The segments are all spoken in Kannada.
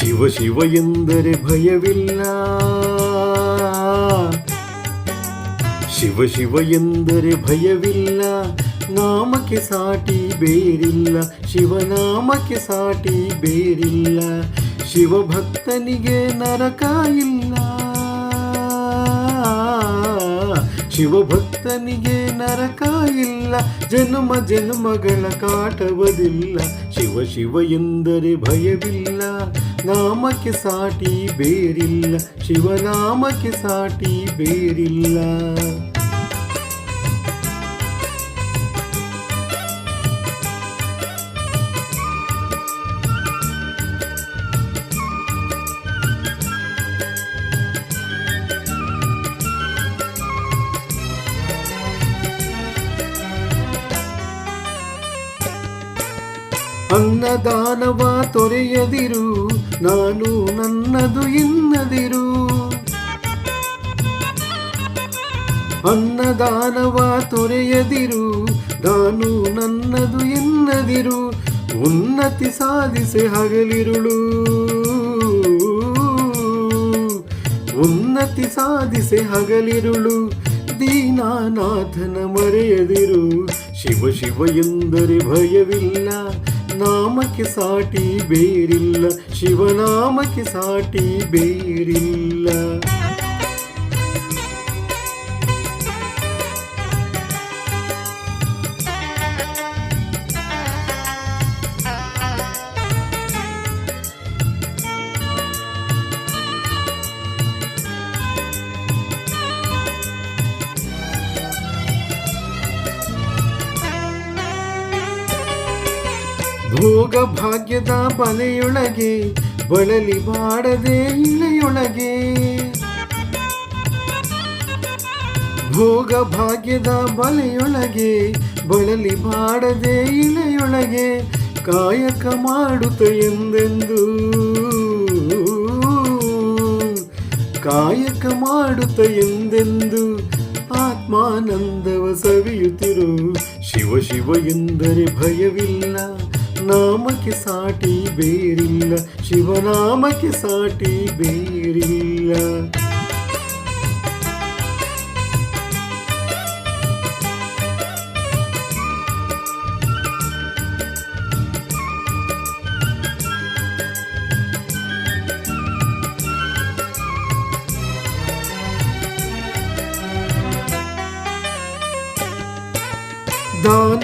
ಶಿವ ಶಿವ ಎಂದರೆ ಭಯವಿಲ್ಲ. ಶಿವ ಶಿವ ಎಂದರೆ ಭಯವಿಲ್ಲ. ನಾಮಕ್ಕೆ ಸಾಟಿ ಬೇರಿಲ್ಲ. ಶಿವನಾಮಕ್ಕೆ ಸಾಟಿ ಬೇರಿಲ್ಲ. ಶಿವಭಕ್ತನಿಗೆ ನರಕ ಇಲ್ಲ. ಶಿವಭಕ್ತನಿಗೆ ನರಕ ಇಲ್ಲ. ಜನ್ಮ ಜನ್ಮಗಳ ಕಾಟವದಿಲ್ಲ. ಶಿವ ಶಿವ ಎಂದರೆ ಭಯವಿಲ್ಲ. ನಾಮಕ್ಕೆ ಸಾಟಿ ಬೇರಿಲ್ಲ ಶಿವನಾಮಕ್ಕೆ ಸಾಟಿ ಬೇರಿಲ್ಲ ಅನ್ನದಾನವ ತೊರೆಯದಿರು, ನಾನು ನನ್ನದು ಇನ್ನದಿರು. ಅನ್ನದಾನವ ತೊರೆಯದಿರು, ನಾನು ನನ್ನದು ಎನ್ನದಿರು ಉನ್ನತಿ ಸಾಧಿಸಿ ಹಗಲಿರುಳು. ಉನ್ನತಿ ಸಾಧಿಸಿ ಹಗಲಿರುಳು. ದೀನಾನಾಥನ ಮರೆಯದಿರು. ಶಿವ ಶಿವ ಎಂದರೆ ಭಯವಿಲ್ಲ. ನಾಮಕ್ಕೆ ಸಾಟಿ ಬೇರಿಲ್ಲ ಶಿವನಾಮಕ್ಕೆ ಸಾಟಿ ಬೇರಿಲ್ಲ ಭೋಗ ಭಾಗ್ಯದ ಬಲೆಯೊಳಗೆ ಬಳಲಿ ಬಾಡದೆ ಇಲ್ಲೆಯೊಳಗೆ. ಭೋಗ ಭಾಗ್ಯದ ಬಲೆಯೊಳಗೆ ಬಳಲಿ ಬಾಡದೆ ಇಲೆಯೊಳಗೆ ಕಾಯಕ ಮಾಡುತ್ತ ಎಂದೆಂದು. ಕಾಯಕ ಮಾಡುತ್ತ ಎಂದೆಂದು ಆತ್ಮಾನಂದವ ಸವಿಯುತ್ತಿರು ಶಿವ ಶಿವ ಎಂದರೆ ಭಯವಿಲ್ಲ. ನಾಮಕ್ಕೆ ಸಾಟಿ ಬೇರಿಲ್ಲ ಶಿವನಾಮಕ್ಕೆ ಸಾಟಿ ಬೇರಿಲ್ಲ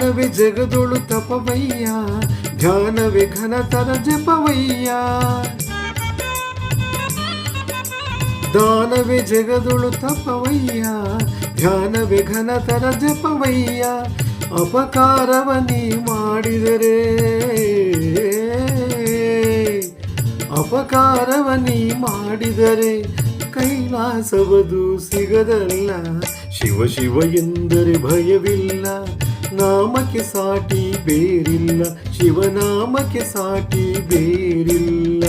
ದಾನವೇ ಜಗದೊಳು ತಪವಯ್ಯ ಧ್ಯಾನವೇ ಘನತರ ಜಪವಯ್ಯ. ದಾನವೇ ಜಗದೊಳು ತಪವಯ್ಯ ಧ್ಯಾನವೇ ಘನತರ ಜಪವಯ್ಯ. ಅಪಕಾರವ ನೀ ಮಾಡಿದರೆ, ಅಪಕಾರವ ನೀ ಮಾಡಿದರೆ ಕೈಲಾಸವದು ಸಿಗದಲ್ಲ. ಶಿವ ಶಿವ ಎಂದರೆ ಭಯವಿಲ್ಲ. ನಾಮಕ್ಕೆ ಸಾಟಿ ಬೇರಿಲ್ಲ ಶಿವನಾಮಕ್ಕೆ ಸಾಟಿ ಬೇರಿಲ್ಲ.